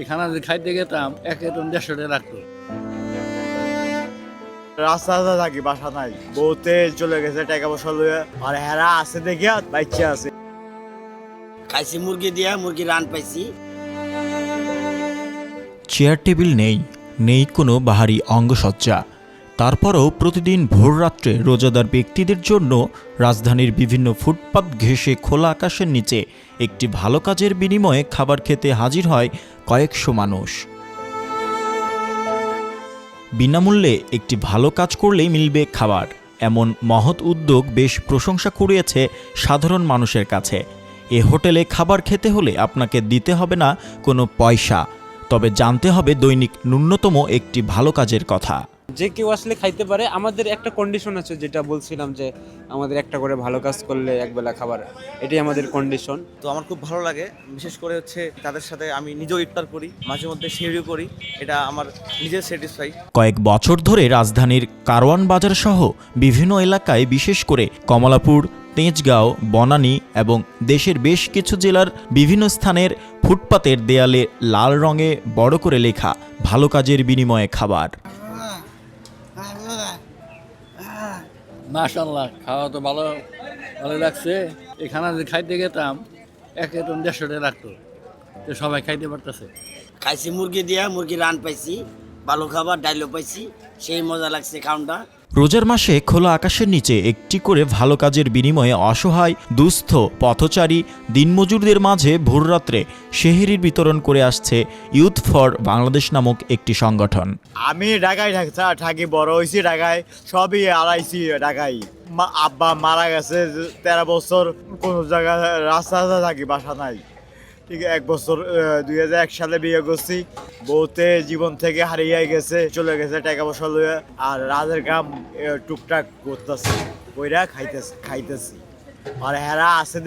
এখানে যে খাইতে গেতাম এক টন দেড়শো টাকা রাখতো। রাস্তা থাকি বাসা নাই। বউতে চলে গেছে টাকা পয়সা লইয়া। আর হেরা আছে দেখিয়া বাচ্চা আছে। খাইছি মুরগি দিয়া মুরগি রান পাইছি। চেয়ার টেবিল নেই নেই কোনো বাহারি অঙ্গসজ্জা। তারপরও প্রতিদিন ভোররাত্রে রোজাদার ব্যক্তিদের জন্য রাজধানীর বিভিন্ন ফুটপাত ঘেঁষে খোলা আকাশের নিচে একটি ভালো কাজের বিনিময়ে খাবার খেতে হাজির হয় কয়েকশো মানুষ। বিনামূল্যে একটি ভালো কাজ করলেই মিলবে খাবার। এমন মহৎ উদ্যোগ বেশ প্রশংসা কুড়িয়েছে সাধারণ মানুষের কাছে। এ হোটেলে খাবার খেতে হলে আপনাকে দিতে হবে না কোনো পয়সা। তবে জানতে হবে দৈনিক ন্যূনতম একটি ভালো কাজের কথা। যে কেউ আসলে খাইতে পারে আমাদের একটা কন্ডিশন আছে যেটা বলছিলাম যে আমাদের একটা করে ভালো কাজ করলে একবেলা খাবার এটাই আমাদের কন্ডিশন তো আমার খুব ভালো লাগে বিশেষ করে হচ্ছে তাদের সাথে আমি নিজেও ইফতার করি মাঝে মধ্যে শেয়ারিও করি এটা আমার নিজের স্যাটিসফাই কয়েক বছর ধরে রাজধানীর কারওয়ান বাজার সহ বিভিন্ন এলাকায় বিশেষ করে কমলাপুর তেজগাঁও বনানী এবং দেশের বেশ কিছু জেলার বিভিন্ন স্থানের ফুটপাতের দেয়ালে লাল রঙে বড় করে লেখা ভালো কাজের বিনিময়ে খাবার। মাশাল্লাহ খাওয়া তো ভালো ভালো লাগছে। এখানে যে খাইতে গেতাম, এক একজন দেড়শো টাকা রাখতো তো সবাই খাইতে পারতেছে। খাইছি, মুরগি দিয়া মুরগি রান পাইছি, ভালো খাবার, ডাইলও পাইছি, সেই মজা লাগছে খাউনটা রোজার মাসে খোলা আকাশের নিচে একটি করে ভালো কাজের বিনিময়ে অসহায়, দুস্থ, পথচারী, দিনমজুরদের মাঝে ভোররাত্রে সেহেরির বিতরণ করে আসছে ইউথ ফর বাংলাদেশ নামক একটি সংগঠন। আমি ঢাকায় থাকি বড় হয়েছি ঢাকায়, সবই আড়াইছি ঢাকায়। আব্বা মারা গেছে, তেরো বছর কোনো জায়গায় রাস্তা থাকি, বাসা নাই। ঠিক এক বছর দুই হাজার এক সালে বিয়ে করছি। বউতে জীবন থেকে হারিয়ে গেছে চলে গেছে টাকা পয়সা লইয়া আর রাজের কাম টুকটাক করতেছে কইরা খাইতেছে খাইতেছি। আর হেরা আছে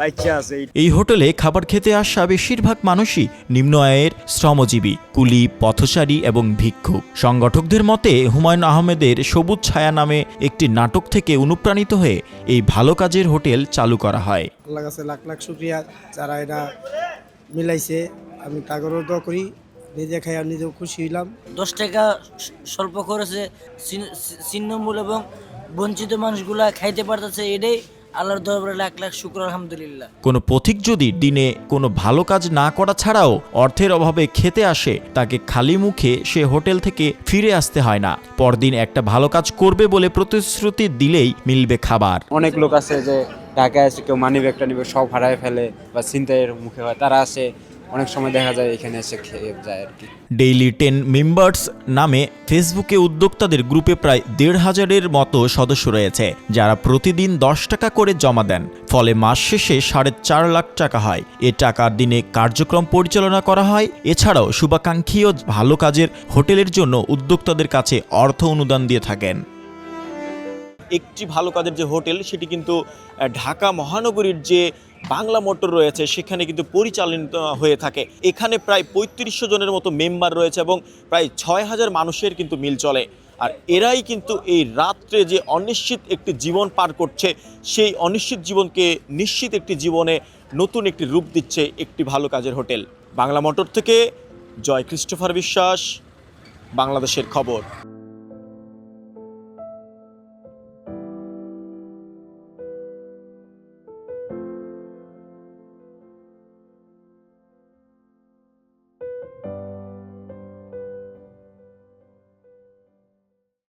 বাচ্চা আছে। এই হোটেলে খাবার খেতে আসা বেশিরভাগ মানুষই নিম্ন আয়ের শ্রমজীবী কুলি পথচারী এবং ভিক্ষুক সংগঠকদের মতে হুমায়ুন আহমেদের সবুজ ছায়া নামে একটি নাটক থেকে অনুপ্রাণিত হয়ে এই ভালো কাজের হোটেল চালু করা হয়। আল্লাহ কাছে লাখ লাখ শুক্রিয়া যারা এটা মিলাইছে আমি তাগরও দোয়া করি নিজে খাই আর নিজেও খুশি হইলাম। দশ টাকা স্বল্প খরচে ছিন্নমূল এবং বঞ্চিত মানুষগুলা খাইতে পারতেছে এটাই আল্লাহর দরবারে লাখ লাখ শুক্র আলহামদুলিল্লাহ। কোনো পথিক যদি দিনে কোনো ভালো কাজ না করা ছাড়াও অর্থের অভাবে খেতে আসে তাকে খালি মুখে সে হোটেল থেকে ফিরে আসতে হয় না। পরদিন একটা ভালো কাজ করবে বলে প্রতিশ্রুতি দিলেই মিলবে খাবার। অনেক লোক আছে যে ঢাকায় এসে কেউ মানি ব্যাগটা নিবে, সব হারায় ফেলে বা ছিনতাইয়ের মুখে হয়, তারা আসে, অনেক সময় দেখা যায় এখানে এসে খেয়ে যায় আর কি। ডেইলি টেন মেম্বার্স নামে ফেসবুকে উদ্যোক্তাদের গ্রুপে প্রায় দেড় হাজারের মতো সদস্য রয়েছে, যারা প্রতিদিন দশ টাকা করে জমা দেন। ফলে মাস শেষে সাড়ে চার লাখ টাকা হয়। এ টাকার দিনে কার্যক্রম পরিচালনা করা হয়। এছাড়াও শুভাকাঙ্ক্ষী ও ভালো কাজের হোটেলের জন্য উদ্যোক্তাদের কাছে অর্থ অনুদান দিয়ে থাকেন। একটি ভালো কাজের যে হোটেল, সেটি কিন্তু ঢাকা মহানগরীর যে বাংলা মোটর রয়েছে, সেখানে কিন্তু পরিচালিত হয়ে থাকে। এখানে প্রায় পঁয়ত্রিশশো জনের মতো মেম্বার রয়েছে এবং প্রায় ছয় হাজার মানুষের কিন্তু মিল চলে। আর এরাই কিন্তু এই রাত্রে যে অনিশ্চিত একটি জীবন পার করছে, সেই অনিশ্চিত জীবনকে নিশ্চিত একটি জীবনে নতুন একটি রূপ দিচ্ছে একটি ভালো কাজের হোটেল। বাংলা মোটর থেকে জয় ক্রিস্টোফার বিশ্বাস, বাংলাদেশের খবর।